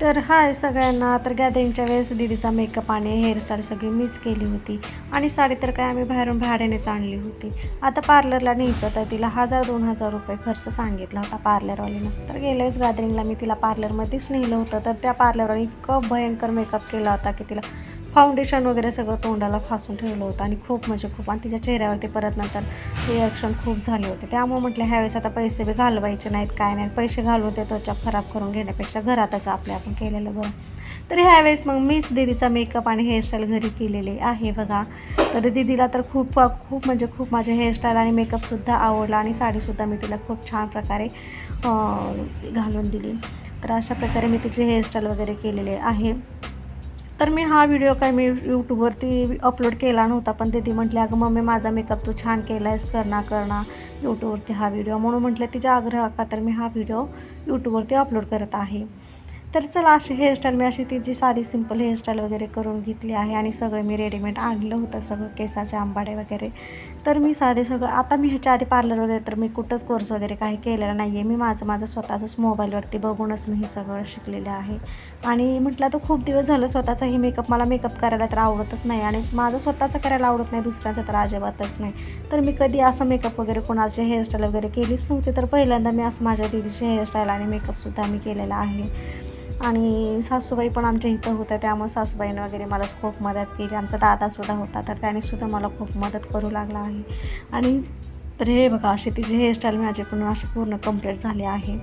तर हाय सगळ्यांना. तर गॅदरिंगच्या वेळेस दीदीचा मेकअप आणि हेअरस्टाईल सगळी मीच केली होती. आणि साडी तर काय आम्ही बाहेरून भाड्यानेच आणली होती. आता पार्लरला न्यायचं तर तिला हजार दोन हजार रुपये खर्च सांगितला होता पार्लरवालीनं तर गेल्याच गॅदरिंगला मी तिला पार्लरमध्येच नेलं होतं. तर त्या पार्लरवाली इतकं भयंकर मेकअप केला होता की तिला फाउंडेशन वगैरे सगळं तोंडाला फासून ठेवलं होतं आणि खूप म्हणजे खूप. आणि तिच्या चेहऱ्यावरती परत नंतर रिॲक्शन खूप झाले होते. त्यामुळे म्हटलं ह्यावेळेस आता पैसे बी घालवायचे नाहीत काय नाही पैसे घालवून ते त्वचा खराब करून घेण्यापेक्षा घरातच आपल्या आपण केलेलं बरं. तर ह्यावेळेस मग मीच दीदीचा मेकअप आणि हेअरस्टाईल घरी केलेली आहे बघा. तर दीदीला तर खूप खूप म्हणजे खूप माझ्या हेअरस्टाईल आणि मेकअपसुद्धा आवडला आणि साडीसुद्धा मी तिला खूप छान प्रकारे घालून दिली. तर अशा प्रकारे मी तिची हेअरस्टाईल वगैरे केलेली आहे. तर मी हा व्हिडिओ काय मी यूट्यूबवरती अपलोड केला नव्हता पण दीदी म्हटले अगं मम्मी माझा मेकअप तू छान केला आहेस करणार करणार यूट्यूबवरती हा व्हिडिओ म्हणून म्हटलं तिच्या आग्रह का तर मी हा व्हिडिओ यूट्यूबवरती अपलोड करत आहे. तर चला अशी हेअरस्टाईल मी अशी तिची साधी सिंपल हेअरस्टाईल वगैरे करून घेतली आहे आणि सगळं मी रेडीमेड आणलं होतं सगळं केसाचे आंबाडे वगैरे. तर मी साधे सगळं आता मी ह्याच्या आधी पार्लर वगैरे तर मी कुठंच कोर्स वगैरे काही केलेला नाही आहे मी माझं माझं स्वतःचंच मोबाईलवरती बघूनच मी हे सगळं शिकलेलं आहे. आणि म्हटलं तर खूप दिवस झालं स्वतःचा हे मेकअप मला मेकअप करायला तर आवडतच नाही आणि माझं स्वतःचं करायला आवडत नाही दुसऱ्याचं तर अजिबातच नाही. तर मी कधी असं मेकअप वगैरे कोणाचे हेअरस्टाईल वगैरे केलीच नव्हती तर पहिल्यांदा मी असं माझ्या दिदीची हेअरस्टाईल आणि मेकअपसुद्धा मी केलेला आहे. आणि सासूबाई पण आमच्या इथं होत्या त्यामुळे सासूबाईनं वगैरे मला खूप मदत केली. आमचा दादासुद्धा होता तर त्यानेसुद्धा मला खूप मदत करू लागला आहे. आणि तर हे बघा अशी तिची हेअरस्टाईल माझ्याकडून अशी पूर्ण कंप्लीट झाली आहे.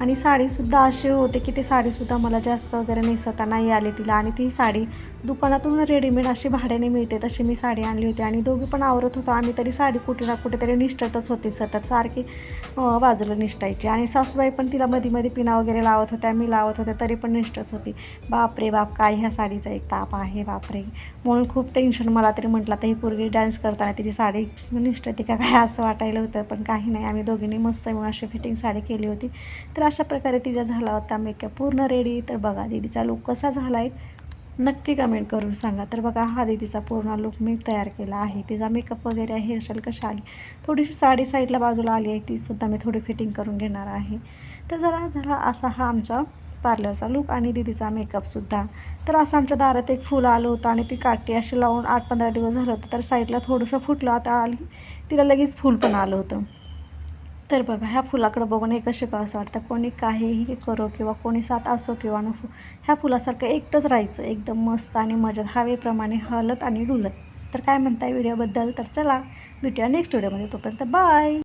आणि साडीसुद्धा अशी होते की ती साडीसुद्धा मला जास्त वगैरे नेसता नाही आली तिला आणि ती साडी दुकानातून रेडीमेड अशी भाड्याने मिळते तशी मी साडी आणली होती. आणि दोघी पण आवरत होतो. आम्ही तरी साडी कुठे ना कुठेतरी निष्ठतच होती सतत सारखी बाजूला निष्ठायची. आणि सासूबाई पण तिला मध्ये मध्ये पिना वगैरे लावत होत्या. मी लावत होते तरी पण निष्ठच होती. बापरे बाप काय ह्या साडीचा एक ताप आहे बापरे. म्हणून खूप टेन्शन मला तरी म्हटलं तर ही पूर्वी डान्स करताना तिची साडी निष्ठती का काय असं वाटायला होतं. पण काही नाही आम्ही दोघींनी मस्त म्हणून अशी फिटिंग साडी केली होती. तर अशा प्रकारे तिचा झाला होता मेकअप पूर्ण रेडी तर बघा दीदीचा लुक कसा झाला आहे नक्की कमेंट करून सांगा. तर बघा हा दीदीचा पूर्ण लुक मी तयार केला आहे. तिचा मेकअप वगैरे हेअरस्टाईल कशी आली? थोडीशी साडी साईडला बाजूला आली आहे तीसुद्धा मी थोडी फिटिंग करून घेणार आहे. तर जरा जरा असा हा आमचा पार्लरचा लुक आणि दीदीचा मेकअपसुद्धा तर असं आमच्या दारात एक फुलं आलं होतं आणि ती काठी अशी लावून आठ पंधरा दिवस झालं होतं. तर साईडला थोडंसं फुटलं आता आली तिला लगेच फूल पण आलं होतं. तर बघा ह्या फुलाकडं बघून हे कसे असं वाटतं? कोणी काहीही करो किंवा कोणी साथ असो किंवा नसो ह्या फुलासारखं एकटंच राहायचं एकदम मस्त आणि मजेत हवेप्रमाणे हलत आणि डुलत. तर काय म्हणताय व्हिडिओबद्दल? तर चला भेटूया नेक्स्ट व्हिडिओमध्ये तोपर्यंत बाय